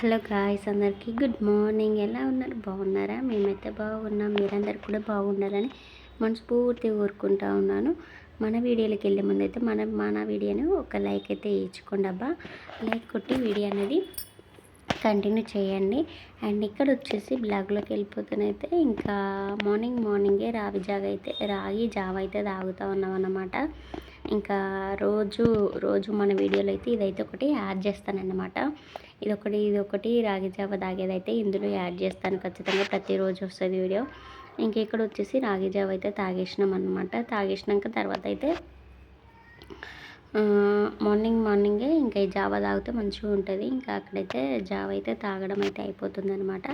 Hello guys అందరికీ good morning. ఎలా ఉన్నారు? బాగున్నారా? మేమైతే బాగున్నాం. మీరందరూ కూడా బాగుండాలని మనస్ఫూర్తిగా కోరుకుంటా ఉన్నాను. మన వీడియోలోకి వెళ్ళే ముందు అయితే మన మన వీడియోని ఒక లైక్ అయితే ఇచ్చుకోండి అబ్బా. లైక్ కొట్టి వీడియో అనేది కంటిన్యూ చేయండి. అండ్ ఇక్కడ వచ్చేసి బ్లాగ్లోకి వెళ్ళిపోతేనైతే ఇంకా మార్నింగ్ మార్నింగే రావి జాగ అయితే రాగి జావ అయితే తాగుతూ ఉన్నాం అన్నమాట ఇంకా రోజు రోజు మన వీడియోలో అయితే ఇదైతే ఒకటి యాడ్ చేస్తానన్నమాట. ఇదొకటి ఇదొకటి రాగి జావ తాగేదైతే ఇందులో యాడ్ చేస్తాను ఖచ్చితంగా ప్రతిరోజు వస్తుంది వీడియో. ఇంక ఇక్కడ వచ్చేసి రాగి జావ అయితే తాగేసినాం అనమాట తాగేసినాక తర్వాత అయితే మార్నింగ్ మార్నింగే ఇంకా ఈ జావ తాగితే మంచిగా ఉంటుంది. ఇంకా అక్కడైతే జావ అయితే తాగడం అయితే అయిపోతుంది అనమాట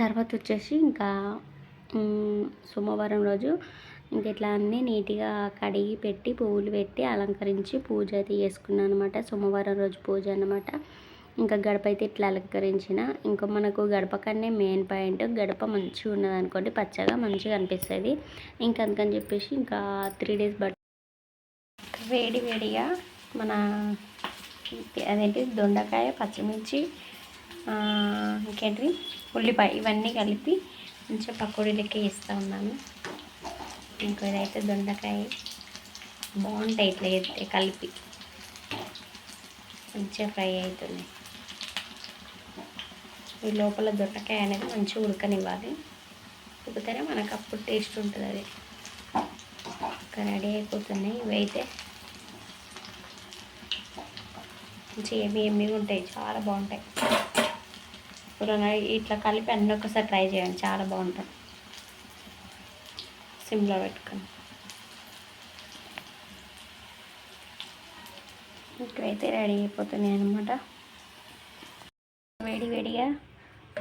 తర్వాత వచ్చేసి ఇంకా సోమవారం రోజు ఇంక ఇట్లా అన్నీ నీట్గా కడిగి పెట్టి పువ్వులు పెట్టి అలంకరించి పూజ అయితే చేసుకున్నాను అనమాట. సోమవారం రోజు పూజ అనమాట ఇంకా గడప అయితే ఇట్లా అలంకరించిన. ఇంకా మనకు గడప కన్నా మెయిన్ పాయింట్ గడప మంచిగా ఉన్నది అనుకోండి పచ్చగా మంచిగా అనిపిస్తుంది. ఇంకా అందుకని చెప్పేసి ఇంకా త్రీ డేస్ బట్ వేడి వేడిగా మన అదేంటి దొండకాయ పచ్చిమిర్చి ఇంకేంటి ఉల్లిపాయ ఇవన్నీ కలిపి మంచిగా పకోడీ లెక్క ఇస్తూ ఉన్నాను. ఇంకో ఇదైతే దొండకాయ. బాగుంటాయి ఇట్లా కలిపి. మంచిగా ఫ్రై అవుతుంది. ఈ లోపల దొండకాయ అనేది మంచిగా ఉడకనివ్వాలి. ఉడికితేనే మనకు అప్పుడు టేస్ట్ ఉంటుంది అది. ఇంకా రెడీ అయిపోతున్నాయి. ఇవైతే మంచిగా ఏమి ఏమి ఉంటాయి. చాలా బాగుంటాయి. ఇప్పుడు ఇట్లా కలిపి అన్నీ ఒకసారి ట్రై చేయండి. చాలా బాగుంటుంది. సిమ్లో పెట్టుకొని. ఇక్కడైతే రెడీ అయిపోతున్నాయి అనమాట వేడి వేడిగా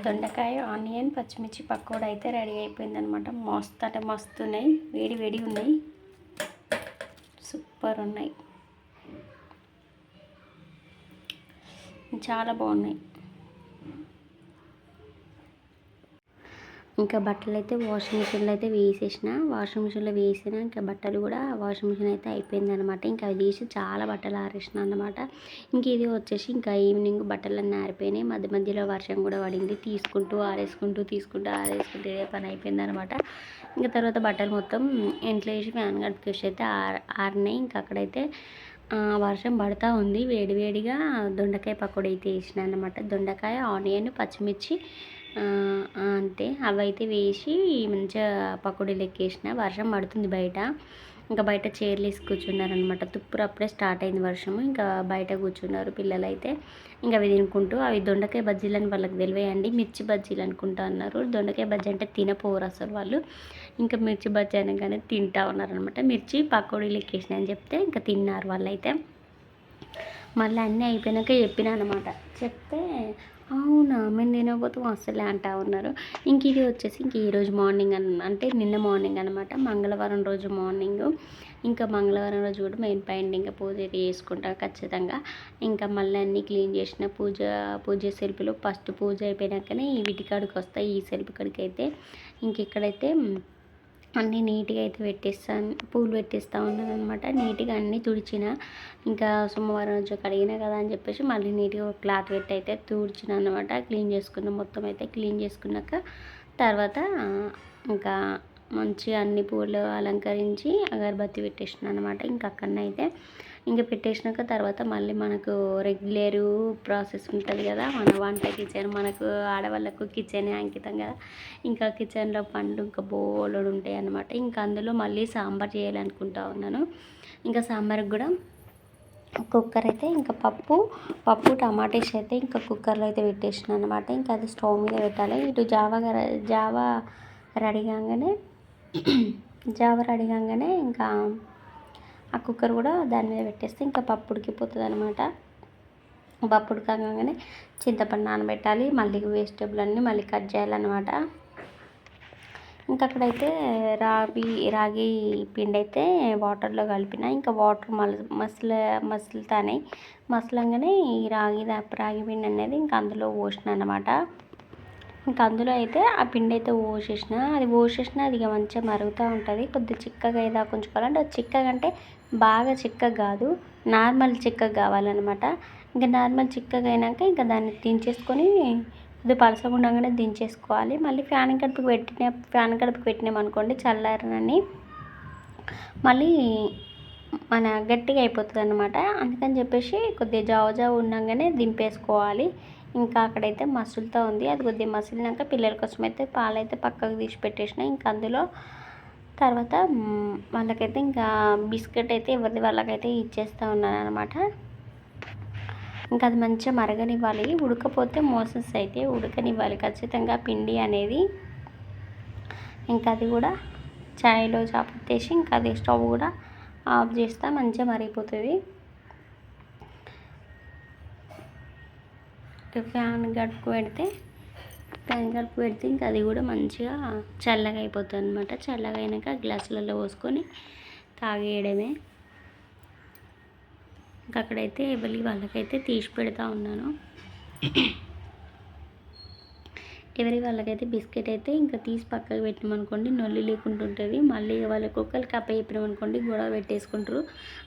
దొండకాయ ఆనియన్ పచ్చిమిర్చి పకోడా అయితే రెడీ అయిపోయింది అనమాట మస్తు అంటే మస్తు ఉన్నాయి. వేడి వేడి ఉన్నాయి. సూపర్ ఉన్నాయి. చాలా బాగున్నాయి. ఇంకా బట్టలు అయితే వాషింగ్ మిషన్లో అయితే వేసేసిన. వాషింగ్ మిషన్లో వేసిన. ఇంకా బట్టలు కూడా వాషింగ్ మిషన్ అయితే అయిపోయింది అనమాట ఇంకా అవి తీసి చాలా బట్టలు ఆరేసిన అనమాట ఇంక ఇది వచ్చేసి ఇంకా ఈవినింగ్ బట్టలన్నీ ఆరిపోయినాయి. మధ్య మధ్యలో వర్షం కూడా పడింది. తీసుకుంటూ ఆరేసుకుంటూ తీసుకుంటూ ఆరేసుకుంటూ ఇదే పని అయిపోయింది అనమాట ఇంకా తర్వాత బట్టలు మొత్తం ఇంట్లో వేసి ఫ్యాన్ గడిపికేసి అయితే ఆరినాయి. ఇంకా అక్కడైతే వర్షం పడతా ఉంది. వేడివేడిగా దొండకాయ పకోడీ అయితే వేసిన అనమాట దొండకాయ ఆనియన్ పచ్చిమిర్చి అంతే అవైతే వేసి మంచిగా పకోడీలు ఎక్కేసిన వర్షం పడుతుంది బయట. ఇంకా బయట చైర్లు వేసి కూర్చున్నారనమాట తుప్పురు అప్పుడే స్టార్ట్ అయింది వర్షము. ఇంకా బయట కూర్చున్నారు పిల్లలు అయితే ఇంకా అవి తినుకుంటూ అవి దొండకాయ బజ్జీలు అని వాళ్ళకి తెలివేయండి మిర్చి బజ్జీలు అనుకుంటా అన్నారు. దొండకాయ బజ్జీ అంటే తినపోరు అసలు వాళ్ళు. ఇంకా మిర్చి బజ్జీ అనగానే తింటా ఉన్నారనమాట మిర్చి పకోడీలు ఎక్కేసిన అని చెప్తే ఇంకా తిన్నారు వాళ్ళైతే. మళ్ళీ అన్నీ అయిపోయినాక చెప్పిన అనమాట చెప్తే అవునా? మేము తినకపోతే అసలే అంటా ఉన్నారు. ఇంక ఇది వచ్చేసి ఇంక ఈరోజు మార్నింగ్ అన్ అంటే నిన్న మార్నింగ్ అనమాట మంగళవారం రోజు మార్నింగ్. ఇంకా మంగళవారం రోజు కూడా మెయిన్ పాయింట్ ఇంకా పూజ చేసుకుంటాం ఖచ్చితంగా. ఇంకా మళ్ళీ అన్నీ క్లీన్ చేసిన పూజ పూజ సెల్ఫ్లో ఫస్ట్ పూజ అయిపోయినాకనే ఈ వీటి కాడికి వస్తాయి ఈ సెల్ఫ్ కాడికి అయితే ఇంక ఇక్కడైతే అన్నీ నీట్గా అయితే పెట్టేస్తాను పూలు పెట్టేస్తూ ఉన్నాను అనమాట నీట్గా అన్నీ తుడిచిన ఇంకా సోమవారం రోజు కడిగినా కదా అని చెప్పేసి మళ్ళీ నీట్గా ఒక క్లాత్ పెట్టి అయితే తుడిచిన అనమాట క్లీన్ చేసుకున్న మొత్తం అయితే క్లీన్ చేసుకున్నాక తర్వాత ఇంకా మంచిగా అన్ని పూలు అలంకరించి అగరబత్తి పెట్టేసిన అనమాట ఇంకా అక్కడనైతే ఇంకా పెట్టేసినాక తర్వాత మళ్ళీ మనకు రెగ్యులర్ ప్రాసెస్ ఉంటుంది కదా మన వంట కిచెన్ మనకు ఆడవాళ్ళకు కిచెనే అంకితం కదా. ఇంకా కిచెన్లో పండ్లు ఇంకా బోలెడు ఉంటాయి అనమాట ఇంకా అందులో మళ్ళీ సాంబార్ చేయాలనుకుంటా ఉన్నాను. ఇంకా సాంబార్కి కూడా కుక్కర్ అయితే ఇంకా పప్పు పప్పు టమాటేస్ అయితే ఇంకా కుక్కర్లో అయితే పెట్టేసిన అనమాట ఇంకా అది స్టవ్ మీద పెట్టాలి. ఇటు జావా జావా రెడీ కాగానే జావా రెడీ కాగానే ఇంకా ఆ కుక్కర్ కూడా దాని మీద పెట్టేస్తే ఇంకా పప్పు ఉడికిపోతుంది అనమాట పప్పు ఉడకగానే చింతపండు నానబెట్టాలి మళ్ళీ వెజిటేబుల్ అన్నీ మళ్ళీ కట్ చేయాలన్నమాట. ఇంకా అక్కడైతే రాగి రాగి పిండి అయితే వాటర్లో కలిపిన ఇంకా వాటర్ మల మసల మసులుతానే మసలంగానే ఈ రాగి రాగి పిండి అనేది ఇంకా అందులో పోసిన అనమాట ఇంకా అందులో అయితే ఆ పిండి అయితే పోసేసిన. అది పోసేసిన అది ఇక మంచిగా మరుగుతూ ఉంటుంది. కొద్దిగా చిక్కగా ఏదో ఉంచుకోవాలంటే అది చిక్కగా అంటే బాగా చిక్కగా కాదు. నార్మల్ చిక్కగా కావాలన్నమాట. ఇంకా నార్మల్ చిక్కగా అయినాక ఇంకా దాన్ని దించేసుకొని కొద్దిగా పలసగా ఉండగానే దించేసుకోవాలి. మళ్ళీ ఫ్యాన్ కడుపుకి పెట్టిన ఫ్యాన్ కడుపుకి పెట్టినామనుకోండి చల్లారనని మళ్ళీ మన గట్టిగా అయిపోతుంది అనమాట అందుకని చెప్పేసి కొద్దిగా జావ జావ ఉండగానే దింపేసుకోవాలి. ఇంకా అక్కడైతే మసులుతో ఉంది. అది కొద్దిగా మసిలినాక పిల్లల కోసం అయితే పాలైతే పక్కకు తీసి పెట్టేసిన. ఇంకా అందులో తర్వాత వాళ్ళకైతే ఇంకా బిస్కెట్ అయితే ఎవరిది వాళ్ళకైతే ఇచ్చేస్తూ ఉన్నాను అనమాట ఇంకా అది మంచిగా మరగనివ్వాలి. ఉడకపోతే మోసెస్ అయితే ఉడకనివ్వాలి. ఖచ్చితంగా పిండి అనేది. ఇంకా అది కూడా ఛాయ్లో చాపెట్టేసి ఇంకా అది స్టవ్ కూడా ఆఫ్ చేస్తా. మంచిగా మరిగిపోతుంది. ఫ్యాన్ గడుపు పెడితే ఫ్యాన్ గడుపు పెడితే ఇంకా అది కూడా మంచిగా చల్లగా అయిపోతుంది అనమాట చల్లగా అయినాక గ్లాసులలో పోసుకొని తాగేయడమే. ఇంకా అక్కడైతే బలి వాళ్ళకైతే తీసి పెడతా ఉన్నాను. ఎవరి వాళ్ళకైతే బిస్కెట్ అయితే ఇంకా తీసి పక్కకు పెట్టినామనుకోండి నొల్లి లేకుండా ఉంటుంది. మళ్ళీ వాళ్ళకి ఒక్కరికి కప్ప చెప్పినామనుకోండి గొడవ పెట్టేసుకుంటారు.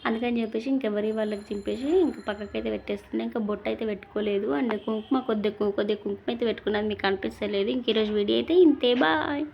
అందుకని చెప్పేసి ఇంకెవరి వాళ్ళకి చింపేసి ఇంకా పక్కకి అయితే పెట్టేస్తున్నా. ఇంకా బొట్ట అయితే పెట్టుకోలేదు. అండ్ కుంకుమ కొద్ది కొద్దిగా కుంకుమ అయితే పెట్టుకున్నది మీకు అనిపిస్తలేదు. ఇంక ఈరోజు వీడియో అయితే ఇంతే. బాయ్.